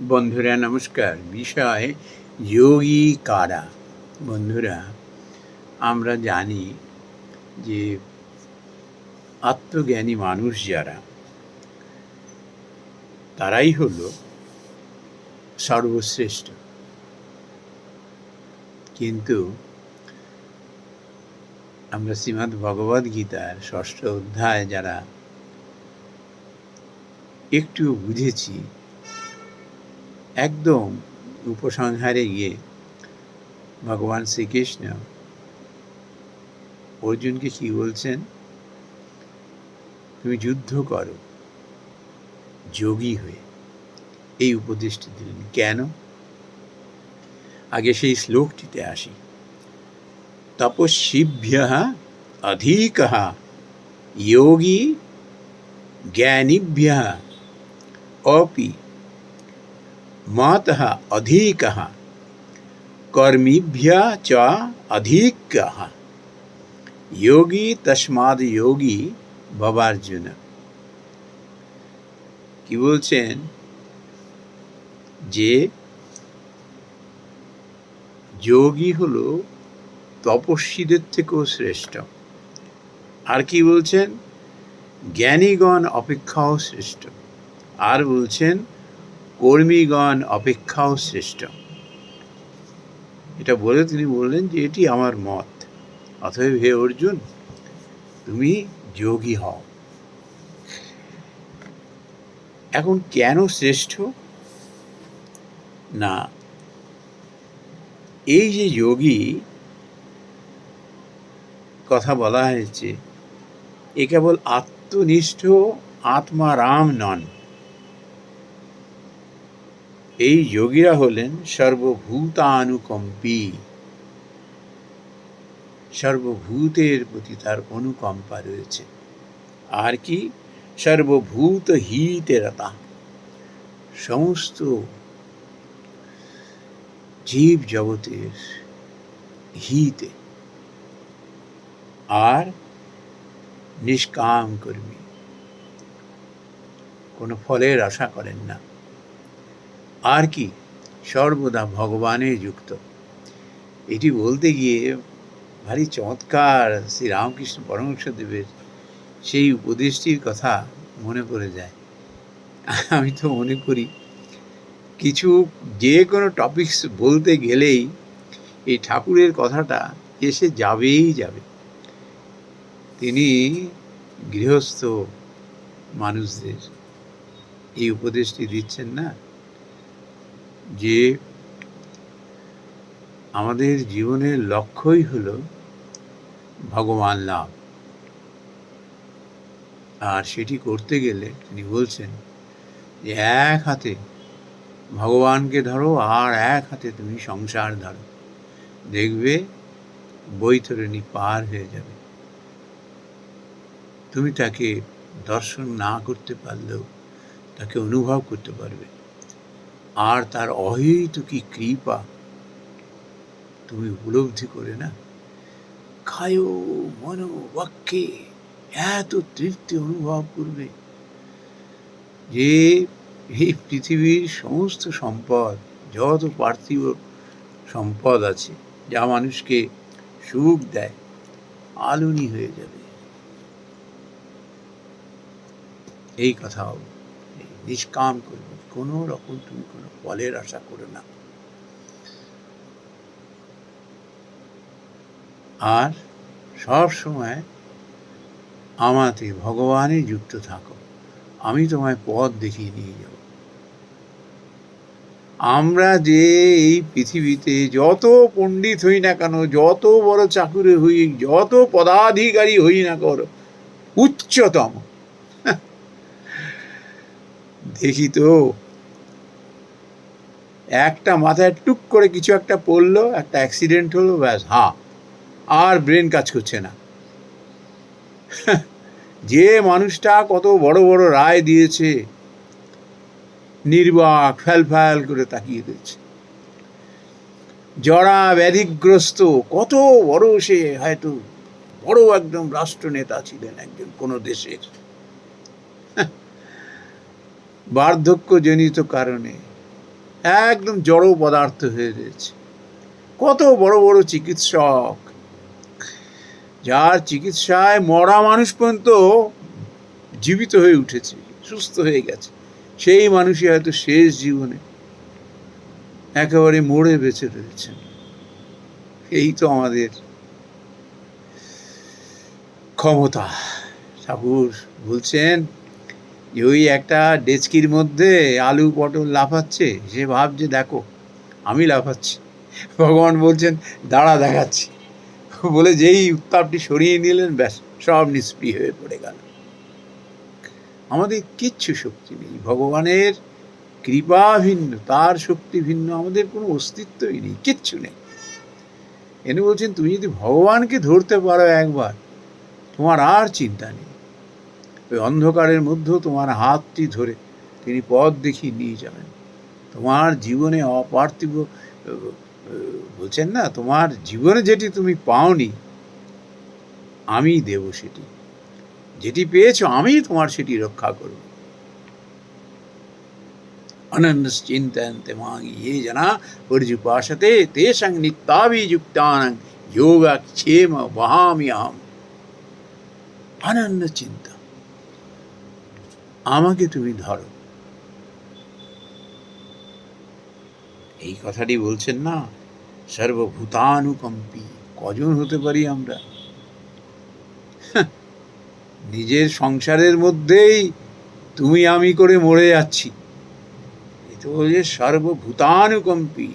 বন্ধুরা, নমস্কার। বিষয় যোগী কারা? বন্ধুরা, আমরা জানি যে আত্মজ্ঞানী মানুষ যারা, তারাই হলো সর্বশ্রেষ্ঠ। কিন্তু আমরা শ্রীমদ্ ভগবদ গীতার ষষ্ঠ অধ্যায় যারা একটু বুঝেছি একদম উপসংহারে গিয়ে ভগবান শ্রীকৃষ্ণ অর্জুনকে কি বলছেন? তুমি যুদ্ধ করো, যোগী হয়ে। এই উপদেশটি দিলেন। কেন? আগে সেই শ্লোকটিতে আসি। তপস্বীভ্য অধিক যোগী জ্ঞানীভ্য अपि मतः अधिकः कर्मिभ्यः च अधिकः योगी তস্মাদ যোগী ভবার্জুন কি বলছেন যে যোগী হলো তপস্বীদের থেকেও শ্রেষ্ঠ আর কি বলছেন জ্ঞানীগণ অপেক্ষাও শ্রেষ্ঠ আর বলছেন কর্মীগণ অপেক্ষাও শ্রেষ্ঠ। এটা বলে তিনি বললেন যে, এটি আমার মত। অতএব হে অর্জুন, তুমি যোগী হও। এখন কেন শ্রেষ্ঠ? না, এই যে যোগী, কথা বলা হয়েছে, এ কেবল আত্মনিষ্ঠ আত্মারাম নন। এই যোগীরা হলেন সর্বভূতানুকম্পী। সর্বভূতের প্রতি তার অনুকম্পা রয়েছে। আর কি? সর্বভূত হিতেরতা সমস্ত জীব জগতের হিতে। আর নিষ্কাম কর্মী। কোনো ফলের আশা করেন না। আর কি? সর্বদা ভগবানে যুক্ত। এটি বলতে গিয়ে ভারী চমৎকার শ্রী রামকৃষ্ণ পরমহংসদেবের সেই উপদেশটির কথা মনে পড়ে যায়। আমি তো মনে করি, কিছু যে কোনো টপিকস বলতে গেলেই এই ঠাকুরের কথাটা এসে যাবেই যাবে। তিনি গৃহস্থ মানুষদের এই উপদেশটি দিচ্ছেন না? যে আমাদের জীবনের লক্ষ্যই হল ভগবান লাভ। আর সেটি করতে গেলে তিনি বলছেন যে এক হাতে ভগবানকে ধরো, আর এক হাতে তুমি সংসার ধরো। দেখবে বৈতরণী পার হয়ে যাবে। তুমি তাকে দর্শন না করতে পারলেও তাকে অনুভব করতে পারবে। আর তার অহেতুকি কৃপা তুমি উপলব্ধি করে না? খায় মন বাক্যে এত তৃপ্তি অনুভব করবে যে এই পৃথিবীর সমস্ত সম্পদ, যত পার্থিব সম্পদ আছে, যা মানুষকে সুখ দেয়, আলুনি হয়ে যাবে। এই কথাও নিষ্কাম করবে। কোনো রকম তুমি কোনো ফলের আশা করো না। আর সব সময় আমাতে ভগবানে যুক্ত থাকো। আমি তোমায় পথ দেখিয়ে নিয়ে যাব। আমরা যে এই পৃথিবীতে যত পণ্ডিত হই না কেন, যত বড় চাকুরে হই, যত পদাধিকারী হই না কর উচ্চতম। দেখি তো একটা মাথায় টুক করে কিছু একটা পড়ল, একটা অ্যাক্সিডেন্ট হলো, ব্যাস হ্যাঁ আর ব্রেন কাজ করছে না। যে মানুষটা কত বড় বড় রায় দিয়েছে, নির্বাক, ফ্যাল করে তাকিয়ে দিয়েছে জড়া ব্যাধিগ্রস্ত, কত বড় সে হয়তো বড় একদম রাষ্ট্রনেতা ছিলেন একজন কোনো দেশের। বার্ধক্যজনিত কারণে একদম জড় পদার্থ হয়ে রয়েছে। কত বড় বড় চিকিৎসক। যার চিকিৎসায় মরা মানুষ পর্যন্ত জীবিত হয়ে উঠেছে, সুস্থ হয়ে গেছে। সেই মানুষই হয়তো শেষ জীবনে একেবারে মরে বেঁচে রয়েছেন। এই তো আমাদের ক্ষমতা। ঠাকুর বলছেন ওই একটা ডেচকির মধ্যে আলু পটল লাফাচ্ছে, সে ভাবছে, দেখো, আমি লাফাচ্ছি। ভগবান বলছেন, দাঁড়া, দেখাচ্ছি। বলে যেই উত্তাপটি সরিয়ে নিলেন, ব্যাস, সব নিষ্ক্রিয় হয়ে পড়ে গেল। আমাদের কিচ্ছু শক্তি নেই। ভগবানের কৃপা ভিন্ন, তার শক্তি ভিন্ন, আমাদের কোনো অস্তিত্বই নেই, কিচ্ছু নেই। এনে বলছেন, তুমি যদি ভগবানকে ধরতে পারো একবার, তোমার আর চিন্তা নেই। ওই অন্ধকারের মধ্যেও তোমার হাতটি ধরে তিনি পথ দেখিয়ে নিয়ে যাবেন। তোমার জীবনে অপার্থিব বলছেন না, তোমার জীবনে যেটি তুমি পাওনি, আমি দেব সেটি। যেটি পেয়েছ আমি তোমার সেটি রক্ষা করব। ইয়ে জানা বহামি অনন্য চিন্তা আমাকে তুমি ধরো। এই কথাটি বলছেন না, সর্বভূতানুকম্পী, কজন হতে পারি আমরা? নিজের সংসারের মধ্যেই তুমি আমি করে মরে যাচ্ছি। এ তো যে সর্বভূতানুকম্পী,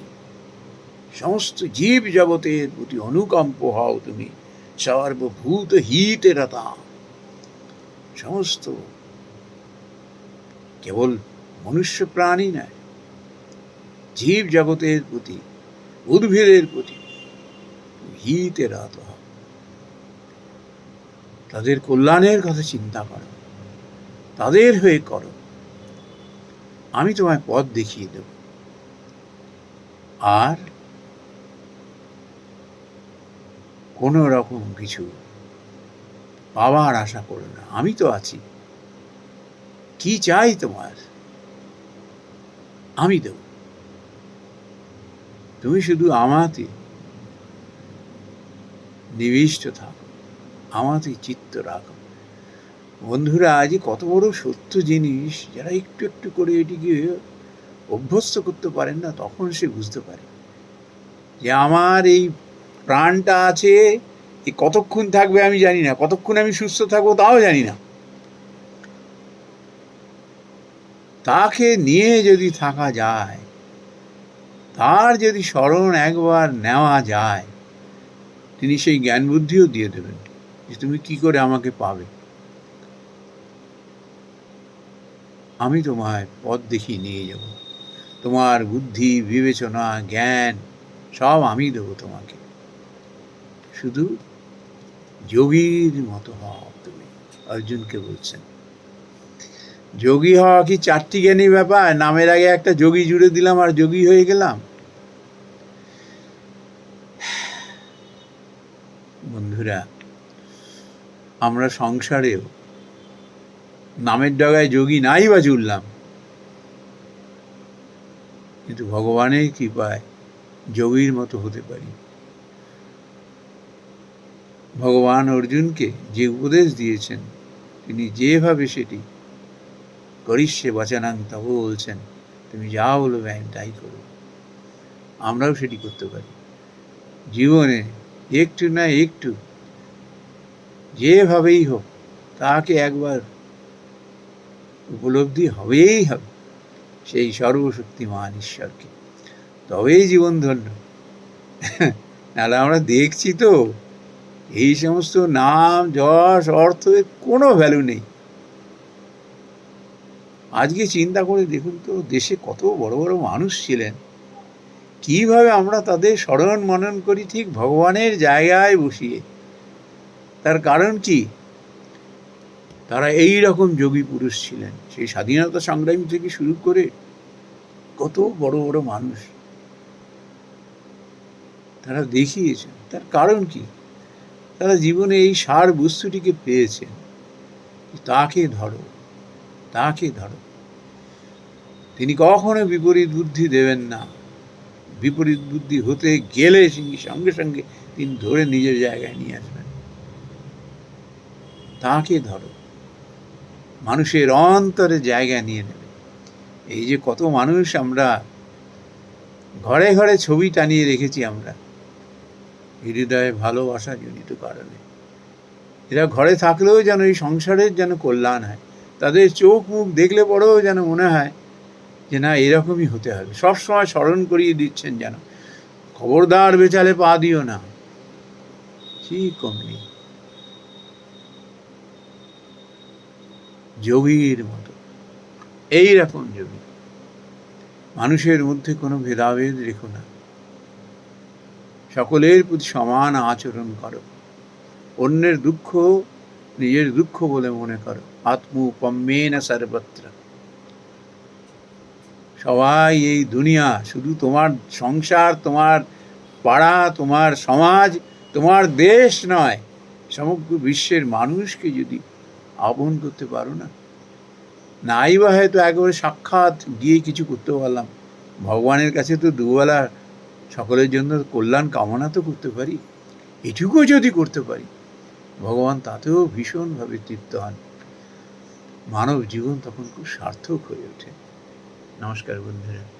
সমস্ত জীব জগতের প্রতি অনুকম্প হও তুমি, সর্বভূত হিতে রতা। সমস্ত কেবল মনুষ্য প্রাণী নয়, জীব জগতের প্রতি, উদ্ভিদের প্রতি রত হও তাদের কল্যাণের কথা চিন্তা করো, তাদের হয়ে করো। আমি তোমায় পথ দেখিয়ে দেব। আর কোনো রকম কিছু পাওয়ার আশা করো না। আমি তো আছি। কি চাই তোমার? আমি দেব। তুমি শুধু আমাতে নিবিষ্ট থাকো, আমাতে চিত্ত রাখো। বন্ধুরা, আজ কত বড় সত্য জিনিস, যারা একটু একটু করে এটিকে অভ্যস্ত করতে পারেন না, তখন সে বুঝতে পারে যে আমার এই প্রাণটা আছে, এ কতক্ষণ থাকবে আমি জানি না, কতক্ষণ আমি সুস্থ থাকব তাও জানি না। তাকে নিয়ে যদি থাকা যায়, তার যদি স্মরণ একবার নেওয়া যায়, তিনি সেই জ্ঞান বুদ্ধিও দিয়ে দেবেন যে তুমি কি করে আমাকে পাবে। আমি তোমায় পথ দেখিয়ে নিয়ে যাব। তোমার বুদ্ধি, বিবেচনা, জ্ঞান সব আমি দেবো তোমাকে। শুধু যোগীর মতো হও তুমি, অর্জুনকে বলছেন। যোগী হওয়া কি চারটি জ্ঞানী ব্যাপার? নামের আগে একটা যোগী জুড়ে দিলাম আর যোগী হয়ে গেলাম। বন্ধুরা, আমরা সংসারেও নামের ডগায় যোগী নাই বা জুড়লাম। কিন্তু ভগবানের কৃপায় যোগীর মতো হতে পারি। ভগবান অর্জুনকে যে উপদেশ দিয়েছেন, তিনি যেভাবে সেটি করিষ্যে বাচানাং তব বলছেন, তুমি যা বলবে আমি তাই করব আমরাও সেটি করতে পারি। জীবনে একটু না একটু যেভাবেই হোক, তাকে একবার উপলব্ধি হবেই হবে, সেই সর্বশক্তিমান ঈশ্বরকে। তবেই জীবন ধন্য। নাহলে আমরা দেখছি তো, এই সমস্ত নাম, যশ, অর্থের কোনো ভ্যালু নেই। আজকে চিন্তা করে দেখুন তো, দেশে কত বড় বড় মানুষ ছিলেন। কীভাবে আমরা তাদের স্মরণ মনন করি ঠিক ভগবানের জায়গায় বসিয়ে। তার কারণ কি? তারা এই রকম যোগী পুরুষ ছিলেন। সেই স্বাধীনতা সংগ্রামী থেকে শুরু করে কত বড় বড় মানুষ। তারা দেখিয়েছেন। তার কারণ কি? তারা জীবনে এই সার বস্তুটিকে পেয়েছেন। তাকে ধরো। তাকে ধরো। তিনি কখনো বিপরীত বুদ্ধি দেবেন না। বিপরীত বুদ্ধি হতে গেলে সঙ্গে সঙ্গে তিনি ধরে নিজের জায়গায় নিয়ে আসবেন। তাকে ধরো। মানুষের অন্তরে জায়গা নিয়ে নেবে। এই যে কত মানুষ আমরা ঘরে ঘরে ছবি টানিয়ে রেখেছি আমরা। হৃদয়ে ভালোবাসা জনিত কারণে। এরা ঘরে থাকলেও যেন এই সংসারের যেন কল্যাণ হয়। তাদের চোখ মুখ দেখলে পরেও যেন মনে হয় যে না, এরকমই হতে হবে। সবসময় স্মরণ করিয়ে দিচ্ছেন যেন। খবরদার বেচালে পা দিও না। কমনি যোগীর মতো। এই রকম যোগী। মানুষের মধ্যে কোনো ভেদাভেদ রেখো না। সকলের প্রতি সমান আচরণ করো। অন্যের দুঃখ নিজের দুঃখ বলে মনে করো। আত্মপম্যেন সর্বত্র। সবাই এই দুনিয়া, শুধু তোমার সংসার, তোমার পাড়া, তোমার সমাজ, তোমার দেশ নয়, সমগ্র বিশ্বের মানুষকে যদি আপন করতে পারো না। নাই বা হয়তো একেবারে সাক্ষাৎ গিয়ে কিছু করতে পারলাম। ভগবানের কাছে তো দুবেলা সকলের জন্য কল্যাণ কামনা তো করতে পারি। এটুকুও যদি করতে পারি, ভগবান তাতেও ভীষণভাবে তৃপ্ত হন। মানব জীবন তখন খুব সার্থক হয়ে ওঠে। নমস্কার বন্ধুরা।